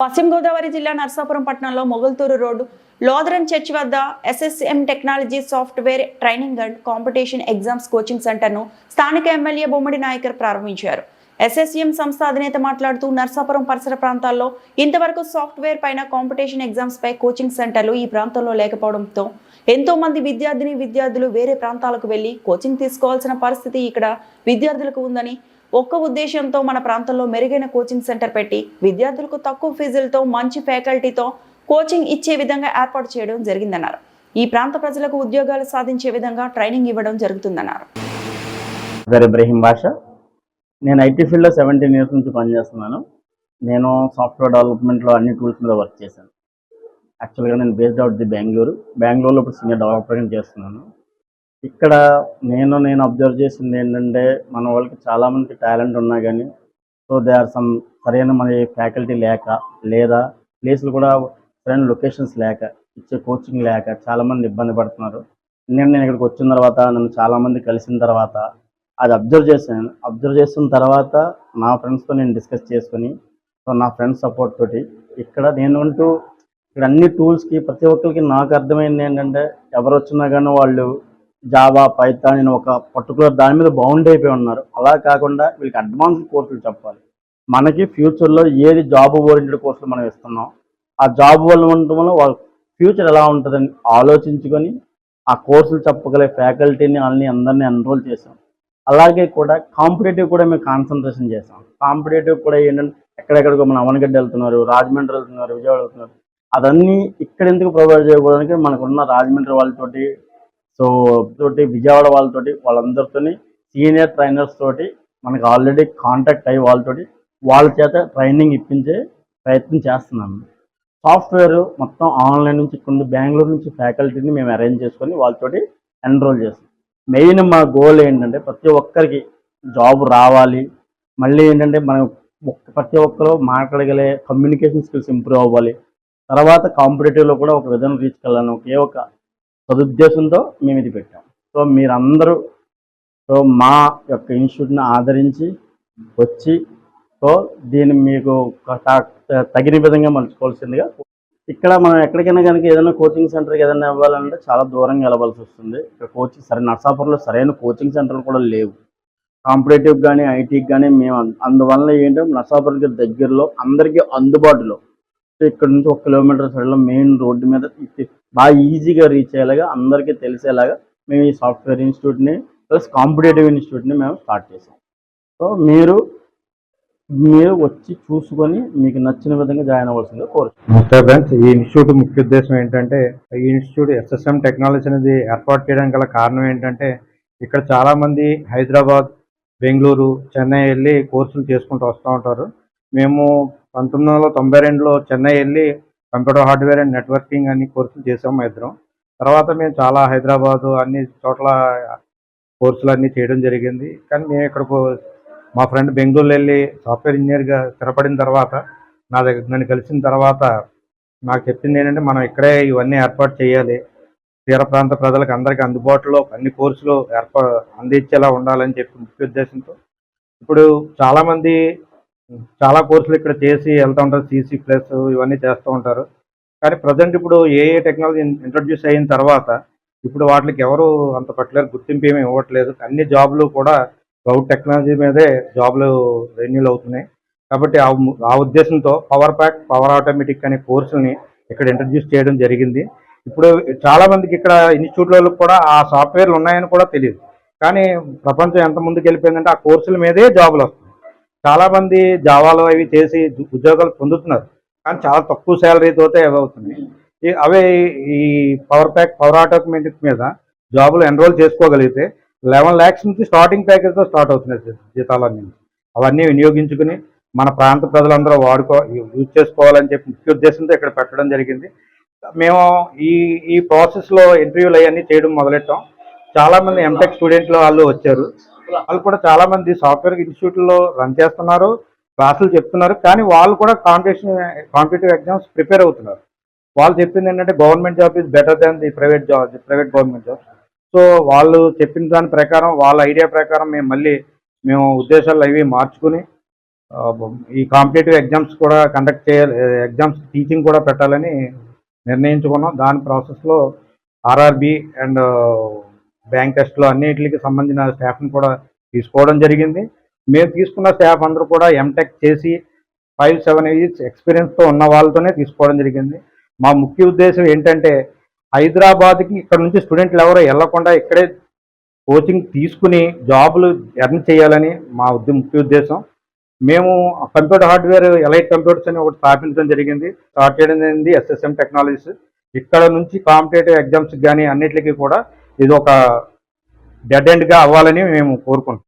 పశ్చిమ గోదావరి జిల్లా నర్సాపురం పట్టణంలో మొగల్తూరు రోడ్డు లోదరన్ చర్చ్ వద్ద SSM technology software training and competition exams coaching సెంటర్ను స్థానిక ఎమ్మెల్యే బొమ్మడి నాయకర్ ప్రారంభించారు. ఎస్ఎస్ఎం సంస్థ అధినేత మాట్లాడుతూ నర్సాపురం పరిసర ప్రాంతాల్లో ఇంతవరకు సాఫ్ట్వేర్ పైన కాంపిటీషన్ ఎగ్జామ్స్ పై కోచింగ్ సెంటర్లు ఈ ప్రాంతంలో లేకపోవడంతో ఎంతో మంది విద్యార్థిని విద్యార్థులు వేరే ప్రాంతాలకు వెళ్ళి కోచింగ్ తీసుకోవాల్సిన పరిస్థితి ఇక్కడ విద్యార్థులకు ఉందని ఒక్క ఉద్దేశంతో మన ప్రాంతంలో మెరుగైన కోచింగ్ సెంటర్ పెట్టి విద్యార్థులకు తక్కువ ఫీజులతో మంచి ఫ్యాకల్టీతో కోచింగ్ ఇచ్చే విధంగా ఏర్పాటు చేయడం జరిగిందన్నారు. ఈ ప్రాంత ప్రజలకు ఉద్యోగాలు సాధించే విధంగా ట్రైనింగ్ ఇవ్వడం జరుగుతుందన్నారు. ఇబ్రహీం భాష. నేను ఐటీ ఫీల్డ్లో సెవెంటీన్ ఇయర్స్ నుంచి పనిచేస్తున్నాను. నేను సాఫ్ట్వేర్ డెవలప్మెంట్లో అన్ని టూల్స్ మీద వర్క్ చేశాను. యాక్చువల్గా నేను బేస్డ్ అవుట్ ది బెంగళూరు బెంగళూరులో ఇప్పుడు సీనియర్ డెవలప్మెంట్ చేస్తున్నాను. ఇక్కడ నేను నేను అబ్జర్వ్ చేసింది ఏంటంటే మన వాళ్ళకి చాలామందికి టాలెంట్ ఉన్నా కానీ సో దే ఆర్ సమ్ సరైన మన ఫ్యాకల్టీ లేక లేదా ప్లేస్లు కూడా సరైన లొకేషన్స్ లేక ఇచ్చే కోచింగ్ లేక చాలామంది ఇబ్బంది పడుతున్నారు. నేను నేను ఇక్కడికి వచ్చిన తర్వాత నన్ను చాలామంది కలిసిన తర్వాత అది అబ్జర్వ్ చేశాను. అబ్జర్వ్ చేసిన తర్వాత నా ఫ్రెండ్స్తో నేను డిస్కస్ చేసుకొని సో నా ఫ్రెండ్స్ సపోర్ట్ తోటి ఇక్కడ నేను అంటూ ఇక్కడ అన్ని టూల్స్కి ప్రతి ఒక్కరికి నాకు అర్థమైంది ఏంటంటే ఎవరు వచ్చినా కానీ వాళ్ళు జావా పైథాన్ అని ఒక పర్టికులర్ దాని మీద బౌండ్ అయిపోయి ఉన్నారు. అలా కాకుండా వీళ్ళకి అడ్వాన్స్ కోర్సులు చెప్పాలి. మనకి ఫ్యూచర్లో ఏది జాబ్ ఓరియంటెడ్ కోర్సులు మనం ఇస్తున్నాం ఆ జాబ్ వల్ల ఉండటం వల్ల వాళ్ళ ఫ్యూచర్ ఎలా ఉంటుందని ఆలోచించుకొని ఆ కోర్సులు చెప్పగలే ఫ్యాకల్టీని వాళ్ళని అందరినీ ఎన్రోల్ చేసాం అలాగే కూడా కాంపిటేటివ్ కూడా మేము కాన్సన్ట్రేషన్ చేసాం కాంపిటేటివ్ కూడా ఏంటంటే ఎక్కడెక్కడికో మన అవనగడ్డ వెళ్తున్నారు రాజమండ్రి వెళ్తున్నారు విజయవాడ వెళ్తున్నారు. అదన్నీ ఇక్కడ ఎందుకు ప్రొవైడ్ చేయకూడడానికి మనకున్న రాజమండ్రి వాళ్ళతోటి సో తోటి విజయవాడ వాళ్ళతోటి వాళ్ళందరితోని సీనియర్ ట్రైనర్స్ తోటి మనకు ఆల్రెడీ కాంటాక్ట్ అయ్యి వాళ్ళతోటి వాళ్ళ చేత ట్రైనింగ్ ఇప్పించే ప్రయత్నం చేస్తున్నాము సాఫ్ట్వేర్ మొత్తం ఆన్లైన్ నుంచి కొన్ని బెంగళూరు నుంచి ఫ్యాకల్టీని మేము అరేంజ్ చేసుకొని వాళ్ళతోటి ఎన్రోల్ చేస్తాం మెయిన్ మా గోల్ ఏంటంటే ప్రతి ఒక్కరికి జాబ్ రావాలి. మళ్ళీ ఏంటంటే మనం ప్రతి ఒక్కరు మాట్లాడగలే కమ్యూనికేషన్ స్కిల్స్ ఇంప్రూవ్ అవ్వాలి. తర్వాత కాంపిటేటివ్లో కూడా ఒక విధంగా రీచ్ కలను ఒకే ఒక సదుద్దేశంతో మేము ఇది పెట్టాం. సో మీరందరూ సో మా యొక్క ఇన్స్టిట్యూట్ని ఆదరించి వచ్చి సో దీన్ని మీకు తగిన విధంగా మలుచుకోవాల్సిందిగా ఇక్కడ మనం ఎక్కడికైనా కనుక ఏదైనా కోచింగ్ సెంటర్కి ఏదైనా ఇవ్వాలంటే చాలా దూరంగా వెళ్ళవలసి వస్తుంది. ఇక్కడ కోచింగ్ సరే నర్సాపురంలో సరైన కోచింగ్ సెంటర్లు కూడా లేవు. కాంపిటేటివ్ కానీ ఐటీకి కానీ మేము అందువల్ల ఏంటంటే నర్సాపురంకి దగ్గరలో అందరికీ అందుబాటులో ఇక్కడ నుంచి ఒక కిలోమీటర్ సైడ్లో మెయిన్ రోడ్డు మీద బాగా ఈజీగా రీచ్ అయ్యేలాగా అందరికీ తెలిసేలాగా మేము ఈ సాఫ్ట్వేర్ ఇన్స్టిట్యూట్ని ప్లస్ కాంపిటేటివ్ ఇన్స్టిట్యూట్ని మేము స్టార్ట్ చేసాం. సో మీరు మీరు వచ్చి చూసుకొని మీకు నచ్చిన విధంగా జాయిన్ అవ్వాల్సిందిగా కోరుతున్నాను నమస్తే ఫ్రెండ్స్. ఈ ఇన్స్టిట్యూట్ ముఖ్య ఉద్దేశం ఏంటంటే ఈ ఇన్స్టిట్యూట్ ఎస్ఎస్ఎం టెక్నాలజీ అనేది ఏర్పాటు చేయడానికి గల కారణం ఏంటంటే ఇక్కడ చాలామంది హైదరాబాద్ బెంగళూరు చెన్నై వెళ్ళి కోర్సులు చేసుకుంటూ వస్తూ ఉంటారు. మేము పంతొమ్మిది వందల తొంభై రెండులో చెన్నై వెళ్ళి కంప్యూటర్ హార్డ్వేర్ అండ్ నెట్వర్కింగ్ అన్ని కోర్సులు చేసాము మా ఇద్దరం. తర్వాత మేము చాలా హైదరాబాదు అన్ని చోట్ల కోర్సులు అన్నీ చేయడం జరిగింది. కానీ మేము ఇక్కడ మా ఫ్రెండ్ బెంగళూరు వెళ్ళి సాఫ్ట్వేర్ ఇంజనీర్గా స్థిరపడిన తర్వాత నా దగ్గర నన్ను కలిసిన తర్వాత నాకు చెప్పింది ఏంటంటే మనం ఇక్కడే ఇవన్నీ ఏర్పాటు చేయాలి. తీర ప్రాంత ప్రజలకు అందరికీ అందుబాటులో అన్ని కోర్సులు ఏర్పా అందించేలా ఉండాలని చెప్పి ముఖ్య ఉద్దేశంతో. ఇప్పుడు చాలామంది చాలా కోర్సులు ఇక్కడ చేసి వెళ్తూ ఉంటారు సీసీ ప్లస్ ఇవన్నీ చేస్తూ ఉంటారు. కానీ ప్రజెంట్ ఇప్పుడు ఏఏ టెక్నాలజీ ఇంట్రడ్యూస్ అయిన తర్వాత ఇప్పుడు వాటికి ఎవరు అంత పర్టికులర్ గుర్తింపు ఏమీ ఇవ్వట్లేదు. అన్ని జాబ్లు కూడా క్లౌడ్ టెక్నాలజీ మీదే జాబ్లు రెన్యూల్ అవుతున్నాయి. కాబట్టి ఆ ఉద్దేశంతో పవర్ ప్యాక్ పవర్ ఆటోమేటిక్ అనే కోర్సుల్ని ఇక్కడ ఇంట్రడ్యూస్ చేయడం జరిగింది. ఇప్పుడు చాలా మందికి ఇక్కడ ఇన్స్టిట్యూట్లలో కూడా ఆ సాఫ్ట్వేర్లు ఉన్నాయని కూడా తెలియదు. కానీ ప్రపంచం ఎంత ముందుకు వెళ్ళిపోయిందంటే ఆ కోర్సుల మీదే జాబులు వస్తాయి చాలామంది జావాలు జావాలో అవి చేసి ఉద్యోగాలు పొందుతున్నారు. కానీ చాలా తక్కువ శాలరీతోతే అవి అవుతున్నాయి. అవే ఈ పవర్ ప్యాక్ పవర్ ఆటోమేటిక్ మీద జాబులు ఎన్రోల్ చేసుకోగలిగితే లెవెన్ ల్యాక్స్ నుంచి స్టార్టింగ్ ప్యాకేజ్తో స్టార్ట్ అవుతున్నాయి జీతాలన్నీ. అవన్నీ వినియోగించుకుని మన ప్రాంత ప్రజలందరూ వాడుకో యూజ్ చేసుకోవాలని చెప్పి ముఖ్య ఉద్దేశంతో ఇక్కడ పెట్టడం జరిగింది. మేము ఈ ఈ ప్రాసెస్లో ఇంటర్వ్యూలు అవన్నీ చేయడం మొదలెట్టాం. చాలా మంది ఎంటెక్ స్టూడెంట్లు వాళ్ళు వచ్చారు. వాళ్ళు కూడా చాలా మంది సాఫ్ట్వేర్ ఇన్స్టిట్యూట్లో రన్ చేస్తున్నారు క్లాసులు చెప్తున్నారు కానీ వాళ్ళు కూడా కాంపిటీషన్ కాంపిటేటివ్ ఎగ్జామ్స్ ప్రిపేర్ అవుతున్నారు. వాళ్ళు చెప్పింది ఏంటంటే government job is better than the private job private government job so వాళ్ళు చెప్పిన దాని ప్రకారం వాళ్ళ ఐడియా ప్రకారం మేము మళ్ళీ మేము ఉద్దేశాలు అవి మార్చుకుని ఈ కాంపిటేటివ్ ఎగ్జామ్స్ కూడా కండక్ట్ చేయాలి ఎగ్జామ్స్ టీచింగ్ కూడా పెట్టాలని నిర్ణయించుకున్నాం. దాని ప్రాసెస్లో ఆర్ఆర్బి అండ్ బ్యాంక్ టెస్ట్లో అన్నిటికి సంబంధించిన స్టాఫ్ని కూడా తీసుకోవడం జరిగింది. మేము తీసుకున్న స్టాఫ్ అందరూ కూడా ఎంటెక్ చేసి ఫైవ్ సెవెన్ ఇయర్స్ ఎక్స్పీరియన్స్తో ఉన్న వాళ్ళతోనే తీసుకోవడం జరిగింది. మా ముఖ్య ఉద్దేశం ఏంటంటే హైదరాబాద్కి ఇక్కడ నుంచి స్టూడెంట్లు ఎవరో వెళ్ళకుండా ఇక్కడే కోచింగ్ తీసుకుని జాబులు ఎర్న్ చేయాలని మా ముఖ్య ఉద్దేశం. మేము కంప్యూటర్ హార్డ్వేర్ ఎలైట్ కంప్యూటర్స్ అని ఒకటి స్థాపించడం జరిగింది. స్టార్ట్ చేయడం జరిగింది ఎస్ఎస్ఎం టెక్నాలజీస్. ఇక్కడ నుంచి కాంపిటేటివ్ ఎగ్జామ్స్ కానీ అన్నిటికీ కూడా ఇది ఒక డెడ్ ఎండ్గా అవ్వాలని మేము కోరుకుంటున్నాం.